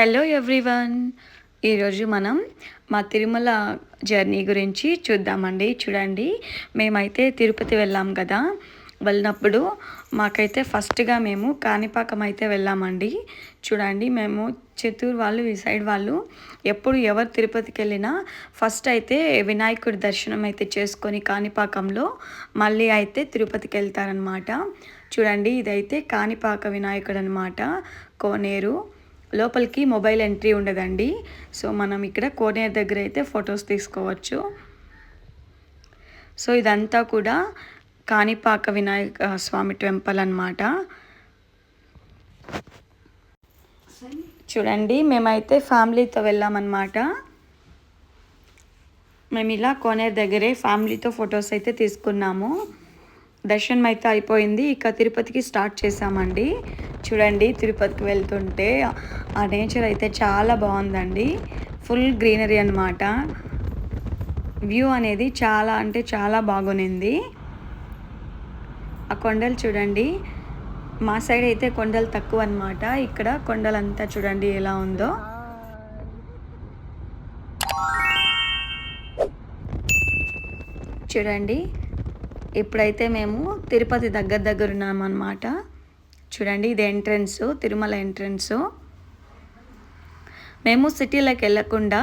Hello everyone ఈరోజు మనం మా తిరుమల జర్నీ గురించి చూద్దామండి. చూడండి మేమైతే తిరుపతి వెళ్ళాం కదా. వెళ్ళినప్పుడు మాకైతే ఫస్ట్గా మేము కాణిపాకం అయితే వెళ్ళామండి. చూడండి మేము చిత్తూరు వాళ్ళు ఈ సైడ్ వాళ్ళు ఎప్పుడు ఎవరు తిరుపతికి వెళ్ళినా ఫస్ట్ అయితే వినాయకుడి దర్శనం అయితే చేసుకొని కాణిపాకంలో మళ్ళీ అయితే తిరుపతికి వెళ్తారనమాట చూడండి ఇదైతే కాణిపాక వినాయకుడు అనమాట కోనేరు. లోపలికి మొబైల్ ఎంట్రీ ఉండదండి. సో మనం ఇక్కడ కోనేరు దగ్గర అయితే ఫొటోస్ తీసుకోవచ్చు. సో ఇదంతా కూడా కాణిపాక వినాయక స్వామి టెంపుల్ అనమాట చూడండి మేమైతే ఫ్యామిలీతో వెళ్ళామన్నమాట. మేము ఇలా కోనేరు దగ్గరే ఫ్యామిలీతో ఫొటోస్ అయితే తీసుకున్నాము. దర్శనం అయితే అయిపోయింది. ఇక తిరుపతికి స్టార్ట్ చేసామండి చూడండి తిరుపతికి వెళ్తుంటే ఆ నేచర్ అయితే చాలా బాగుందండి. ఫుల్ గ్రీనరీ అనమాట వ్యూ అనేది చాలా అంటే చాలా బాగునింది ఆ కొండలు చూడండి మా సైడ్ అయితే కొండలు తక్కువ అనమాట ఇక్కడ కొండలంతా చూడండి ఎలా ఉందో. చూడండి ఇప్పుడైతే మేము తిరుపతి దగ్గర దగ్గర ఉన్నామన్నమాట చూడండి ఇది ఎంట్రన్స్ తిరుమల ఎంట్రన్స్ మేము సిటీలోకి వెళ్ళకుండా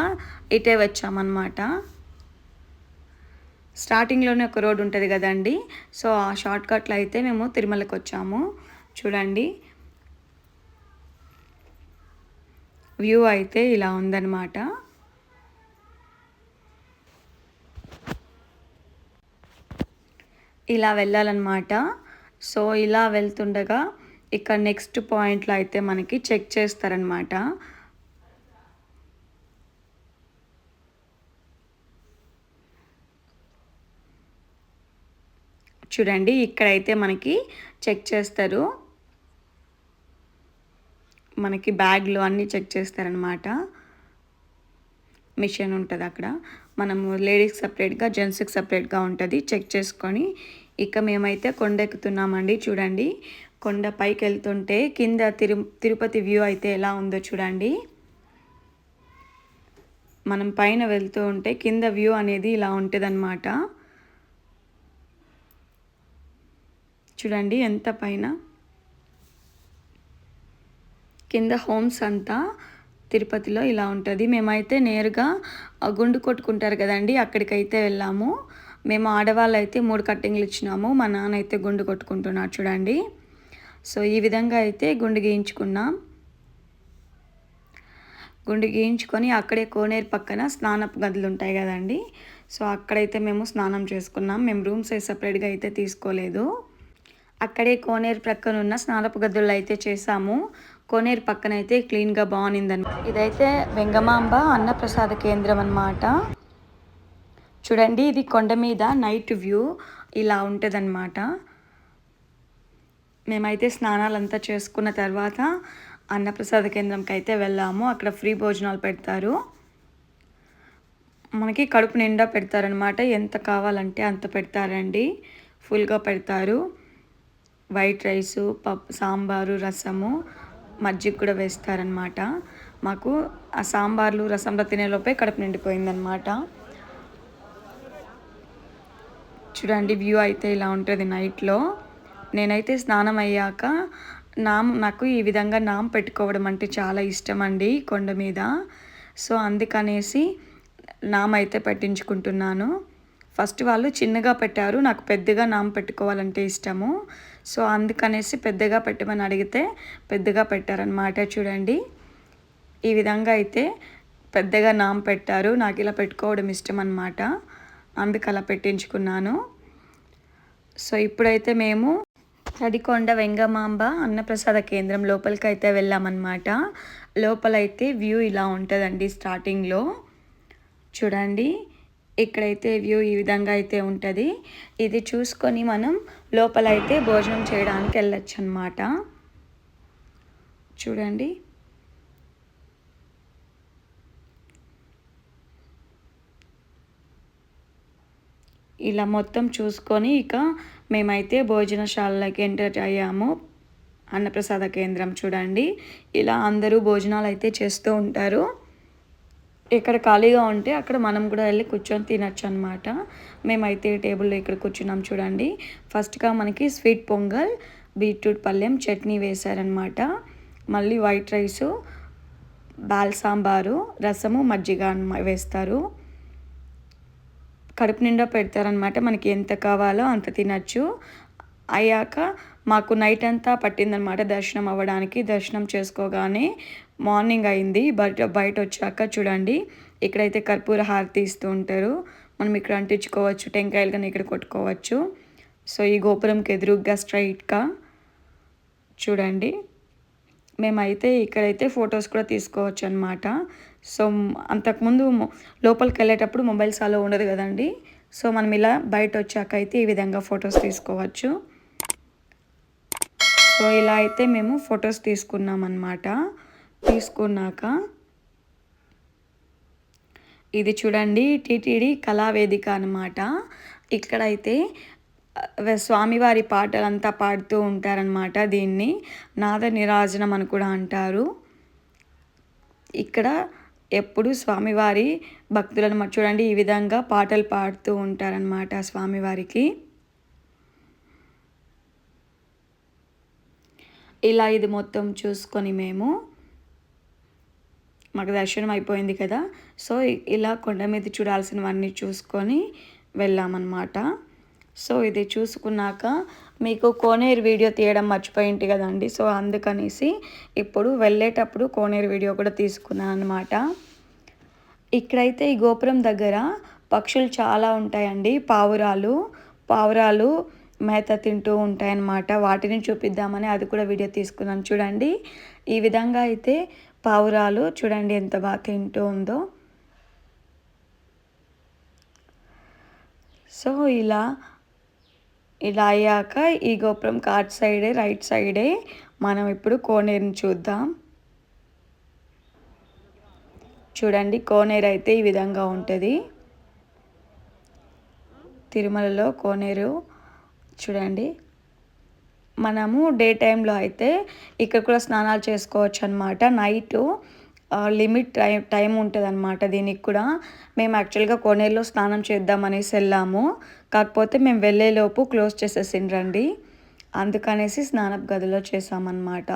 ఇటే వచ్చామన్నమాట. స్టార్టింగ్లోనే ఒక రోడ్ ఉంటుంది కదండి సో ఆ షార్ట్కట్లో అయితే మేము తిరుమలకి వచ్చాము. చూడండి. వ్యూ అయితే ఇలా ఉందన్నమాట. ఇలా వెళ్ళాలన్నమాట. సో ఇలా వెళ్తుండగా ఇక్కడ నెక్స్ట్ పాయింట్లో అయితే మనకి చెక్ చేస్తారనమాట చూడండి ఇక్కడైతే మనకి చెక్ చేస్తారు. మనకి బ్యాగ్లు అన్నీ చెక్ చేస్తారనమాట మిషన్ ఉంటుంది అక్కడ. మనము లేడీస్కి సపరేట్గా జెంట్స్కి సపరేట్గా ఉంటుంది. చెక్ చేసుకొని ఇక మేమైతే కొండెక్కుతున్నామండి చూడండి. కొండ పైకి వెళ్తుంటే కింద తిరు తిరుపతి వ్యూ అయితే ఎలా ఉందో చూడండి. మనం పైన వెళ్తూ ఉంటే కింద వ్యూ అనేది ఇలా ఉంటుందన్నమాట. చూడండి ఎంత పైన. కింద హోమ్స్ అంతా తిరుపతిలో ఇలా ఉంటుంది. మేమైతే నేరుగా గుండు కొట్టుకుంటారు కదండి అక్కడికైతే వెళ్ళాము. మేము ఆడవాళ్ళు అయితే మూడు కట్టింగ్లు ఇచ్చినాము. మా నాన్న అయితే గుండు కొట్టుకుంటున్నారు చూడండి. సో ఈ విధంగా అయితే గుండు గీయించుకున్నాం. గుండు గీయించుకొని అక్కడే కోనేరు పక్కన స్నానపు గదులు ఉంటాయి కదండి. సో అక్కడైతే మేము స్నానం చేసుకున్నాం. మేము రూమ్స్ అయితే సపరేట్గా అయితే తీసుకోలేదు. అక్కడే కోనేరు ప్రక్కన ఉన్న స్నానపు గదులు అయితే చేసాము కోనేరు పక్కన అయితే క్లీన్గా బాగునిందనమాట ఇదైతే వెంగమాంబ అన్నప్రసాద కేంద్రం అనమాట చూడండి ఇది కొండ మీద నైట్ వ్యూ. ఇలా ఉంటుందన్నమాట. మేమైతే స్నానాలంతా చేసుకున్న తర్వాత అన్నప్రసాద కేంద్రంకి అయితే వెళ్ళాము. అక్కడ ఫ్రీ భోజనాలు పెడతారు. మనకి కడుపు నిండా పెడతారనమాట ఎంత కావాలంటే అంత పెడతారండి. ఫుల్గా పెడతారు. వైట్ రైసు పప్పు సాంబారు రసము మజ్జిగ కూడా వేస్తారనమాట మాకు ఆ సాంబార్లు రసంలో తినేలోపే కడుపు నిండిపోయిందనమాట చూడండి వ్యూ అయితే ఇలా ఉంటుంది నైట్లో. నేనైతే స్నానం అయ్యాక నామ్ నాకు ఈ విధంగా నామ్ పెట్టుకోవడం అంటే చాలా ఇష్టం అండి కొండ మీద. సో అందుకనేసి నామ్ అయితే పెట్టించుకుంటున్నాను. ఫస్ట్ వాళ్ళు చిన్నగా పెట్టారు నాకు పెద్దగా నామ్ పెట్టుకోవాలంటే ఇష్టము. సో అందుకనేసి పెద్దగా పెట్టమని అడిగితే పెద్దగా పెట్టారనమాట చూడండి. ఈ విధంగా అయితే పెద్దగా నామ్ పెట్టారు నాకు ఇలా పెట్టుకోవడం ఇష్టం అనమాట అందుకు అలా పెట్టించుకున్నాను. సో ఇప్పుడైతే మేము తడికొండ వెంగమాంబ అన్నప్రసాద కేంద్రం లోపలికి అయితే వెళ్ళామన్నమాట. లోపలైతే వ్యూ ఇలా ఉంటుందండి స్టార్టింగ్లో. చూడండి ఇక్కడైతే వ్యూ ఈ విధంగా అయితే ఉంటుంది. ఇది చూసుకొని మనం లోపలైతే భోజనం చేయడానికి వెళ్ళచ్చు అనమాట చూడండి ఇలా మొత్తం చూసుకొని ఇక మేమైతే భోజనశాలలోకి ఎంటర్ అయ్యాము. అన్నప్రసాద కేంద్రం చూడండి. ఇలా అందరూ భోజనాలు అయితే చేస్తూ ఉంటారు. ఇక్కడ ఖాళీగా ఉంటే అక్కడ మనం కూడా వెళ్ళి కూర్చొని తినచ్చు అనమాట మేమైతే టేబుల్లో ఇక్కడ కూర్చున్నాం చూడండి. ఫస్ట్గా మనకి స్వీట్ పొంగల్ బీట్రూట్ పళ్ళెం చట్నీ వేశారనమాట మళ్ళీ వైట్ రైసు బాల్ సాంబారు రసము మజ్జిగ వేస్తారు. కడుపు నిండా పెడతారనమాట మనకి ఎంత కావాలో అంత తినచ్చు. అయ్యాక మాకు నైట్ అంతా పట్టిందనమాట దర్శనం అవ్వడానికి. దర్శనం చేసుకోగానే మార్నింగ్ అయింది. బయట బయట వచ్చాక చూడండి. ఇక్కడైతే కర్పూర హారతి ఇస్తూ ఉంటారు. మనం ఇక్కడ అంటించుకోవచ్చు. టెంకాయలు కానీ ఇక్కడ కొట్టుకోవచ్చు. సో ఈ గోపురంకి ఎదురుగ్గా స్ట్రైట్గా చూడండి. మేమైతే ఇక్కడైతే ఫొటోస్ కూడా తీసుకోవచ్చు అనమాట సో అంతకుముందు లోపలికి వెళ్ళేటప్పుడు మొబైల్స్ అలా ఉండదు కదండి. సో మనం ఇలా బయట వచ్చాక అయితే ఈ విధంగా ఫొటోస్ తీసుకోవచ్చు. సో ఇలా అయితే మేము ఫొటోస్ తీసుకున్నాం అనమాట తీసుకున్నాక ఇది చూడండి టీటీడీ కళావేదిక అనమాట ఇక్కడైతే స్వామివారి పాటలంతా పాడుతూ ఉంటారనమాట దీన్ని. నాద నిరాజనం అని కూడా అంటారు. ఇక్కడ ఎప్పుడు స్వామివారి భక్తులను చూడండి ఈ విధంగా పాటలు పాడుతూ ఉంటారనమాట స్వామివారికి. ఇలా ఇది మొత్తం చూసుకొని మేము మాకు దర్శనం అయిపోయింది కదా. సో ఇలా కొండ మీద చూడాల్సినవన్నీ చూసుకొని వెళ్ళామన్నమాట. సో ఇది చూసుకున్నాక మీకు కోనేరు వీడియో తీయడం మర్చిపోయింటి కదండి. సో అందుకనేసి ఇప్పుడు వెళ్ళేటప్పుడు కోనేరు వీడియో కూడా తీసుకున్నాను అనమాట ఇక్కడైతే ఈ గోపురం దగ్గర పక్షులు చాలా ఉంటాయండి. పావురాలు పావురాలు మేత తింటూ ఉంటాయన్నమాట. వాటిని చూపిద్దామని అది కూడా వీడియో తీసుకున్నాను. చూడండి ఈ విధంగా అయితే పావురాలు చూడండి ఎంత బాగా తింటూ ఉందో. సో ఇలా ఇలా అయ్యాక ఈ గోపురం కార్ట్ సైడే రైట్ సైడే మనం ఇప్పుడు కోనేరుని చూద్దాం. చూడండి కోనేరు అయితే ఈ విధంగా ఉంటుంది. తిరుమలలో కోనేరు చూడండి. మనము డే టైంలో అయితే ఇక్కడ కూడా స్నానాలు చేసుకోవచ్చు అనమాట నైటు లిమిట్ టైం టైం ఉంటుంది అనమాట దీనికి కూడా. మేము యాక్చువల్గా కోనేరులో స్నానం చేద్దామనేసి వెళ్ళాము. కాకపోతే మేము వెళ్ళేలోపు క్లోజ్ చేసేసిండ్రండి. అందుకనేసి స్నానపు గదిలో చేసామన్నమాట.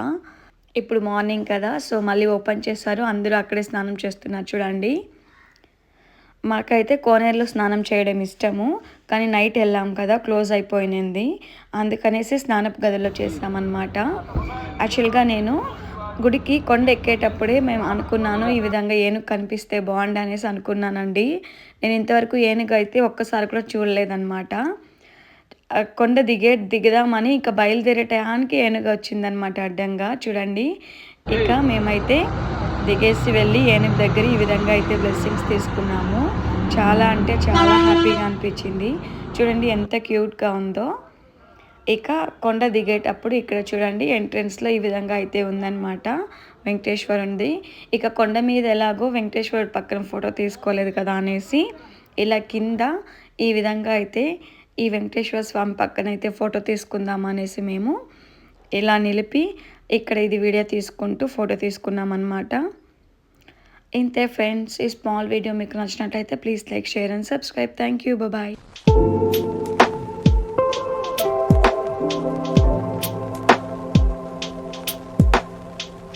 ఇప్పుడు మార్నింగ్ కదా సో మళ్ళీ ఓపెన్ చేశారు. అందరూ అక్కడే స్నానం చేస్తున్నారు చూడండి. మాకైతే కోనేరులో స్నానం చేయడం ఇష్టము. కానీ నైట్ వెళ్ళాం కదా క్లోజ్ అయిపోయింది. అందుకనేసి స్నానపు గదిలో చేసామన్నమాట. యాక్చువల్గా నేను గుడికి కొండ ఎక్కేటప్పుడే మేము అనుకున్నాను ఈ విధంగా ఏనుగు కనిపిస్తే బాగుండి అనేసి అనుకున్నానండి. నేను ఇంతవరకు ఏనుగు అయితే ఒక్కసారి కూడా చూడలేదన్నమాట. కొండ దిగే దిగదామని ఇక బయలుదేరే టయానికి ఏనుగు వచ్చిందనమాట అడ్డంగా. చూడండి ఇక మేమైతే దిగేసి వెళ్ళి ఏనుగు దగ్గర ఈ విధంగా అయితే బ్లెస్సింగ్స్ తీసుకున్నాము. చాలా అంటే చాలా హ్యాపీగా అనిపించింది. చూడండి ఎంత క్యూట్గా ఉందో. ఇక కొండ దిగేటప్పుడు ఇక్కడ చూడండి ఎంట్రన్స్లో ఈ విధంగా అయితే ఉందన్నమాట. వెంకటేశ్వర్ ఉంది ఇక కొండ మీద ఎలాగో వెంకటేశ్వరుడు పక్కన ఫోటో తీసుకోలేదు కదా అనేసి ఇలా కింద ఈ విధంగా అయితే ఈ వెంకటేశ్వర స్వామి పక్కన అయితే ఫోటో తీసుకుందాం అనేసి మేము ఇలా నిలిపి ఇక్కడ ఇది వీడియో తీసుకుంటూ ఫోటో తీసుకున్నాం అనమాట ఇంతే ఫ్రెండ్స్ ఈ స్మాల్ వీడియో మీకు నచ్చినట్లయితే please like share and subscribe. Thank you bye.